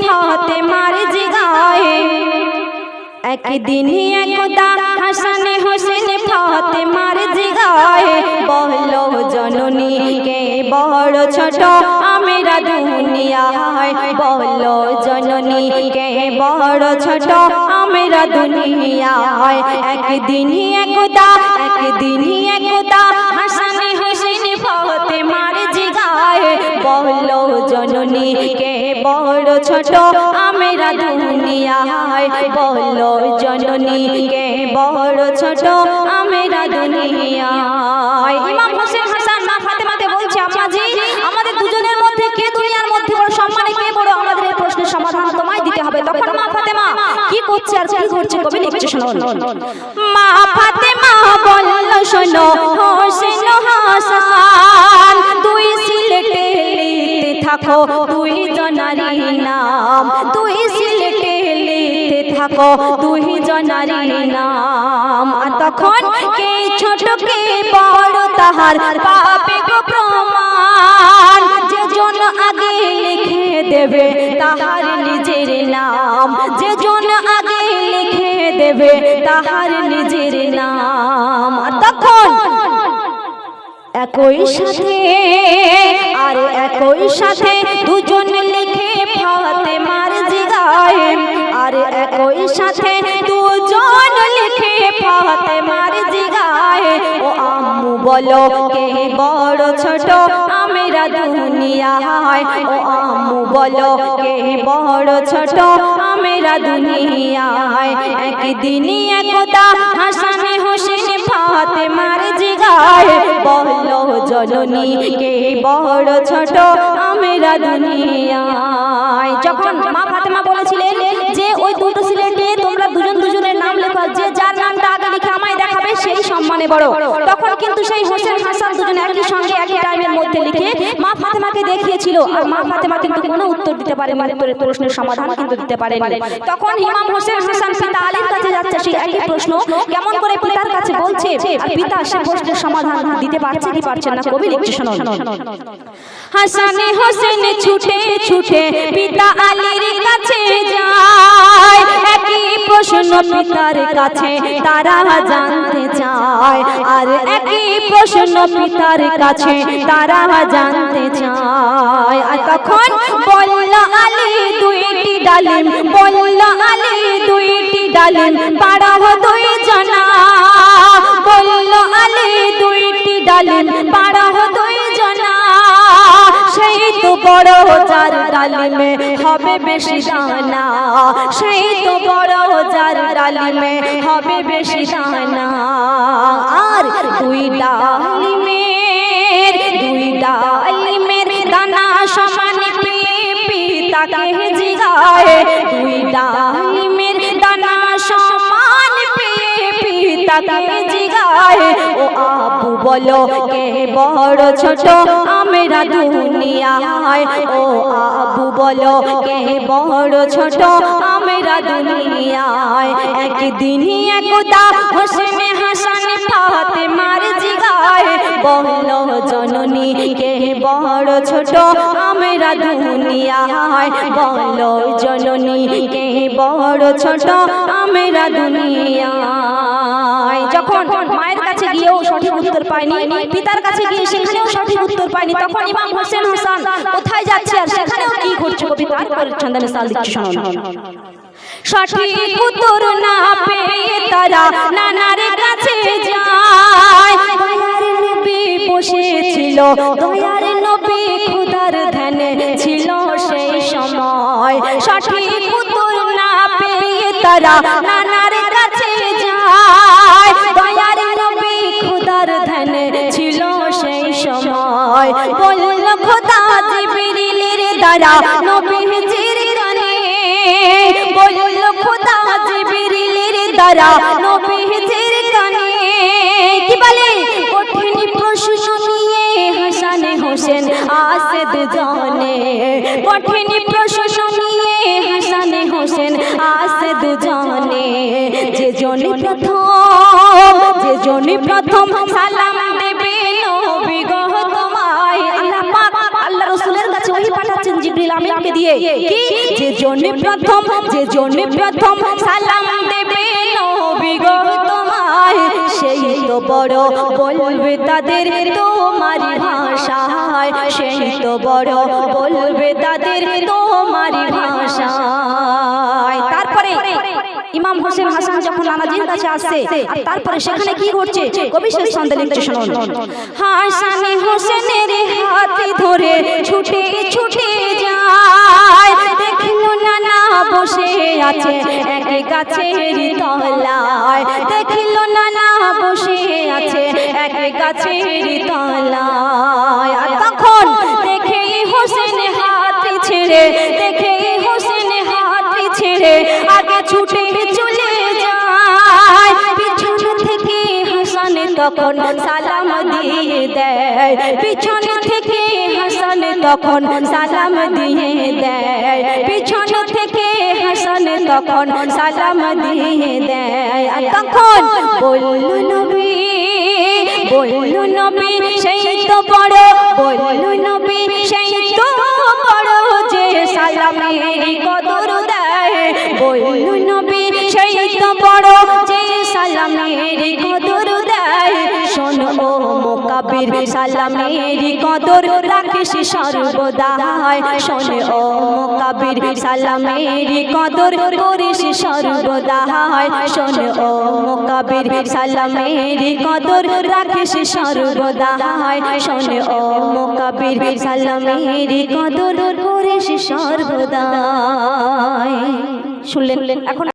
ফাতে মার জিগায় একদিন একদা হাসান হোসেন ফাতে মার জিগায় বহলো জননী বড় ছোট? আমেরা দুনিয়ায় বহলো জননী, কে বড় ছোট? আমেরা দুনিয়ায় একদিন একদা একদিন একদা হোসেন ছোট, আমেরা দুনিয়ায় বলো জননী, কে বড় ছোট, আমেরা দুনিয়ায় ইমাম হোসেন, হাসান মা ফাতেমাকে বলছে, আম্মাজি, আমাদের দুজনের মধ্যে কে দুনিয়ার মধ্যে বড় সম্মানে, কে বড়? আমাদের এই প্রশ্নের সমাধান তোমায় দিতে হবে। তখন মা ফাতেমা কি করছে আর কি করছে কবি লিখছে শোনো। মা ফাতেমা বলল, শোনো, হোসেন হাসান তুই সিলেটে লিখতে থাকো তুই তুই সিলেটে লিখতে থাকো তুই জনারি নাম। আর তখন কে ছোট কে বড় তাহার পাবে গো প্রমাণ। যে জন আগে লিখে দেবে তাহার নিজের নাম। যে জন আগে লিখে দেবে তাহার নিজের নাম। আর তখন একই সাথে, আর একই সাথে দুজন লিখে বলো কে বড় ছোট, আমেরা দুনিয়ায় ও আম্মু বলো কে বড় ছোট, আমেরা দুনিয়ায় একদিনই একদা হাসান হোসেন ফাতে মার জিগায় বলো জননী কে বড় ছোট, আমেরা দুনিয়ায় যখন মা সম্মানে বড় তখন কিন্তু সেই হোসেন হাসান দুজন একই সঙ্গে একই টাইমের মধ্যে লিখে মা ফাতেমাকে দেখিয়েছিল। আর মা ফাতেমা কিন্তু কোনো উত্তর দিতে পারে উত্তরের প্রশ্নের সমাধান কিন্তু দিতে পারেনি। তখন ইমাম হোসেন হাসান পিতা আলীর কাছে যাচ্ছে, সেই একই প্রশ্ন, কেমন করে পিতার কাছে বলছে? আর পিতা সে প্রশ্নের সমাধান দিতে পারছে কি পারছে না? কবি লিখছে শোনো হাসানে হোসেন ছুটে ছুটে পিতা আলীর কাছে যায়, একই পিতার কাছে, তারা জানতে চায়। আর একই প্রশ্ন পিতার কাছে, তারা জানতে চায়। আর তখন আলী দুইটি ডালিম, বলল, আলী দুইটি ডালিম পাড়া দুই বড় যার ডালিমে হবে বেশি দানা, সেই তো বড় যার ডালিমে হবে বেশি দানা। আর দুই ডালিমের দুই ডালিমের দানা সমান পেয়ে পিতাকে জিগায়। দুই ডালিমের দানা সমান পেয়ে পিতাকে জিগায় ও আবু বলো, কে বড় ছোট? আমরা দুনিয়ায় ও আবু বলো, কে বড় ছোট? আমরা দুনিয়ায় একদিনই একদা হোসেন হাসান ফাতে মার জিগায় বলো, জননী, কে বড় ছোট? আমরা দুনিয়ায় বলো, জননী, কে বড় ছোট? আমরা দুনিয়ায় পায়নি পিতার কাছে গিয়ে সেখানেও সঠিক উত্তর পায়নি। তখন ইমাম হোসেন হাসান কোথায় যাচ্ছে আর সেখানেও কি করছে কবিতা? ছন্দনে সাল দিচ্ছে শোনো সঠিক উত্তর না পেয়ে তারা নানার কাছে যায়। দয়ার নবী বসেছিল দয়ার নবী খুদার ধ্যানে ছিল সেই সময়। সঠিক উত্তর না পেয়ে তারা নানার জিবরিলের দ্বারা নবীজির কানে বলল, খোদা জিবরিলের দ্বারা নবীজির কানে কি বলে? কঠিন প্রশ্ন হাসান হোসেন আসেদ জানে। কঠিন প্রশ্ন হাসান হোসেন আসেদ জানে। যে জনি প্রথম যে জনি প্রথম সালাম দিয়ে কি? যে জন্মে প্রথম, যে জন্মে প্রথম সালাম দেবে নবী তোমায়, সেই তো বড় বলবে তাদের তোমার ভাষায়, সেই তো বড় বলবে তাদের তোমারি তারপরে ইমাম হোসেন হাসান যখন নানাজির কাছে আর তারপরে সেখানে কি ঘটছে? কবি শেষ ছন্দে লিখছে শুনুন। হাসান হোসেনের হাতে ধরে ছুটে ছুটে যায়। দেখল নানা বসে আছে এক গাছের তলায়। দেখল নানা বসে আছে এক গাছের তলায়। তখন দেখে হোসেন হাত ছেড়ে, দেখে হোসেন হাত ছেড়ে আগে ছুটে তখন সালাম দিয়ে দেয়, পিছন থেকে হাসান তখন সালাম দিয়ে দেয়, পিছন থেকে হাসান তখন সালাম দিয়ে দেয়। আর তখন বলল নবী বলল নবী, সেই তো বড়, বলল মোকাবির সালামের কদর রাখিস সর্বদা। শোন ও মোকাবির সালামের কদর করিস সর্বদা। শোন ও মোকাবির সালামের কদর রাখিস সর্বদা। শোন ও মোকাবির সালামের কদর করিস সর্বদা শুনলেন এখন